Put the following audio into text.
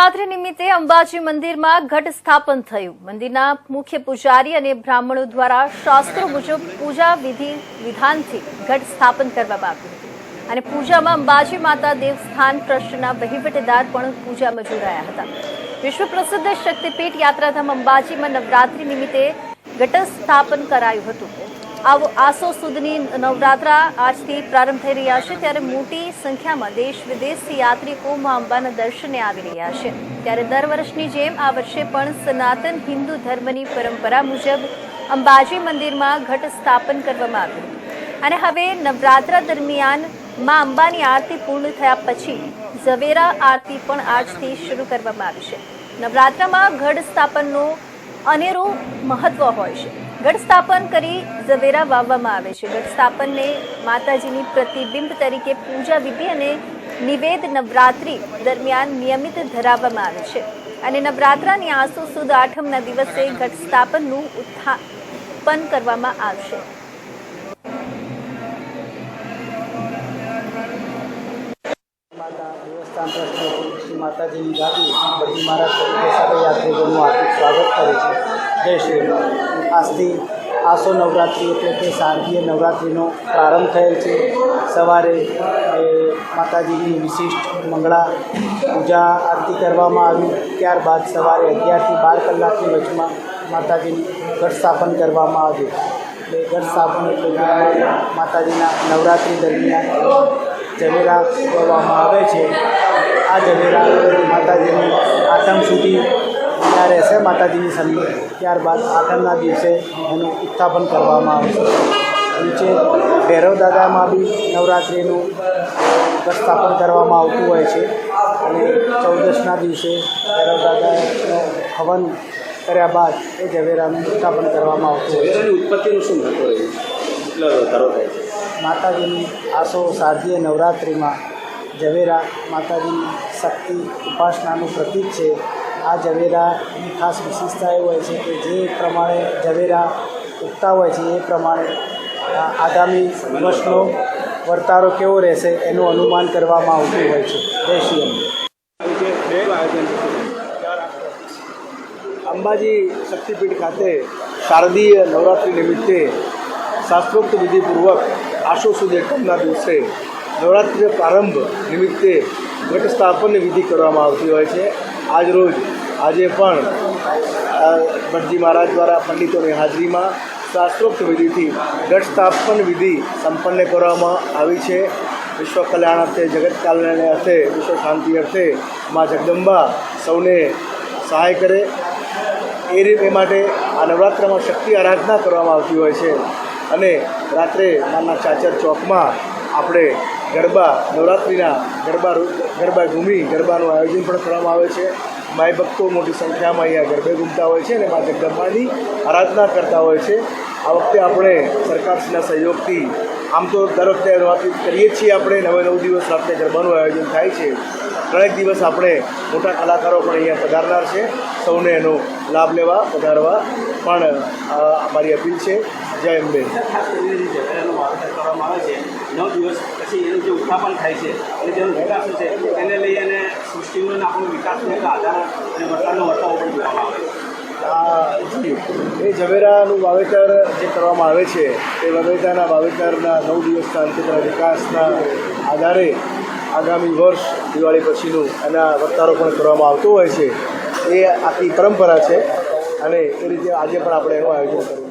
નવરાત્રી નિમિત્તે અંબાજી મંદિરમાં ઘટ સ્થાપન થયું. મંદિરના મુખ્ય પૂજારી અને બ્રાહ્મણો દ્વારા શાસ્ત્રો મુજબ પૂજા વિધિ વિધાનથી ઘટ સ્થાપન કરવામાં આવ્યું અને પૂજામાં અંબાજી માતા દેવસ્થાન ટ્રસ્ટના વહીવટદાર પણ પૂજામાં જોડાયા હતા. વિશ્વ પ્રસિદ્ધ શક્તિપીઠ યાત્રાધામ અંબાજીમાં નવરાત્રી નિમિત્તે ઘટ સ્થાપન કરાયું હતું. આસો સુધની નવરાત્રા આજથી પ્રારંભ થઈ રહ્યા છે ત્યારે મોટી સંખ્યામાં દેશ વિદેશથી યાત્રિકો મા અંબાના દર્શને આવી રહ્યા છે. ત્યારે દર વર્ષની જેમ આ વર્ષે પણ સનાતન હિન્દુ ધર્મની પરંપરા મુજબ અંબાજી મંદિરમાં ઘટ સ્થાપન કરવામાં આવ્યું. અને હવે નવરાત્રા દરમિયાન મા અંબાની આરતી પૂર્ણ થયા પછી ઝવેરા આરતી પણ આજથી શરૂ કરવામાં આવી છે. નવરાત્રામાં ઘટ સ્થાપનનું અનેરું મહત્વ હોય છે. ઘટ સ્થાપન કરી ઝવેરા વાવવામાં આવે છે. ગઢ સ્થાપનને માતાજીની પ્રતિબિંબ તરીકે પૂજા વિધિ અને નિવેદ નવરાત્રિ દરમિયાન નિયમિત ધરાવવામાં આવે છે. અને નવરાત્રાની આસો સુદ આઠમના દિવસે ઘટ સ્થાપનનું ઉત્થાપન કરવામાં આવશે. માતા દેવસ્થાન ટ્રસ્ટની શ્રી માતાજીની ગાદી બધી મહારાજ તરીકે સાથે યાત્રિકોનું હાર્દિક સ્વાગત કરે છે. જય શ્રી. આજથી આસો નવરાત્રિ એટલે કે શારદીય નવરાત્રિનો પ્રારંભ થયેલ છે. સવારે માતાજીની વિશિષ્ટ મંગળા પૂજા આરતી કરવામાં આવી. ત્યારબાદ સવારે અગિયારથી બાર કલાકની વચમાં માતાજીની ઘટ સ્થાપન કરવામાં આવ્યું. એટલે ઘટ સ્થાપન એટલે માતાજીના નવરાત્રિ દરમિયાન ઝવેરા કરવામાં આવે છે. આ ઝવેરા માતાજીની આઠમ સુધી ત્યાં રહેશે. માતાજીની સન્નિધિ ત્યારબાદ આઠમના દિવસે એનું ઉત્થાપન કરવામાં આવશે. નીચે ભૈરવ દાદામાં બી નવરાત્રિનું સ્થાપન કરવામાં આવતું હોય છે. અને ચૌદસના દિવસે ભૈરવ દાદાનો હવન કર્યા બાદ એ ઝવેરાનું ઉત્થાપન કરવામાં આવતું હોય છે. ઉત્પત્તિનું શું મહત્વ રહ્યું કેટલો વધારો થાય છે? માતાજીની આસો શારદીય નવરાત્રિમાં ઝવેરા માતાજીની શક્તિ ઉપાસનાનું પ્રતીક છે. આ ઝવેરાની ખાસ વિશેષતા એ હોય છે કે જે પ્રમાણે ઝવેરા ઉગતા હોય છે, એ પ્રમાણે આગામી વર્ષનો વર્તારો કેવો રહેશે એનું અનુમાન કરવામાં આવતું હોય છે. જય શ્રી અંબાજી શક્તિપીઠ ખાતે શારદીય નવરાત્રિ નિમિત્તે શાસ્ત્રોક્ત વિધિપૂર્વક આશો સુદ એકમના દિવસે નવરાત્રિનો પ્રારંભ નિમિત્તે ઘટ સ્થાપનની વિધિ કરવામાં આવતી હોય છે. આજ રોજ આજે પણ ભટજી મહારાજ દ્વારા પંડિતોની હાજરીમાં શાસ્ત્રોક્ત વિધિથી ઘટ સ્થાપન વિધિ સંપન્ન કરવામાં આવી છે. વિશ્વ કલ્યાણ અર્થે, જગત કલ્યાણ અર્થે, વિશ્વ શાંતિ અર્થે મા જગદંબા સૌને સહાય કરે. એ રીતે માટે આ નવરાત્રમાં શક્તિ આરાધના કરવામાં આવતી હોય છે. અને રાત્રે નાના ચાચર ચોકમાં આપણે ગરબા, નવરાત્રિના ગરબા ગરબા ઘૂમી ગરબાનું આયોજન પણ કરવામાં આવે છે. માય ભક્તો મોટી સંખ્યામાં અહીંયા ગરબે ઘૂમતા હોય છે અને મા જગદંબાની આરાધના કરતા હોય છે. આ વખતે આપણે સરકારશ્રીના સહયોગથી આમ તો દર વખતે નવરાત્રિ કરીએ છીએ આપણે, નવે નવ દિવસ રાત્રે ગરબાનું આયોજન થાય છે. ત્રણેક દિવસ આપણે મોટા કલાકારો પણ અહીંયા પધારનાર છે. સૌને એનો લાભ લેવા, પધારવા પણ અમારી અપીલ છે. જય અંબે. કરવામાં આવે છે નવ દિવસ પછી એનું જે ઉત્થાપન થાય છે અને જેનો વિકાસ છે એને લઈ અને સૃષ્ટિનો આપણો એ ઝવેરાનું વાવેતર જે કરવામાં આવે છે, એ વાવેતરના વાવેતરના નવ દિવસના અંતે વિકાસના આધારે આગામી વર્ષ દિવાળી પછીનું એના વર્તારો પણ કરવામાં આવતો હોય છે. એ આખી પરંપરા છે અને એ રીતે આજે પણ આપણે એનું આયોજન કર્યું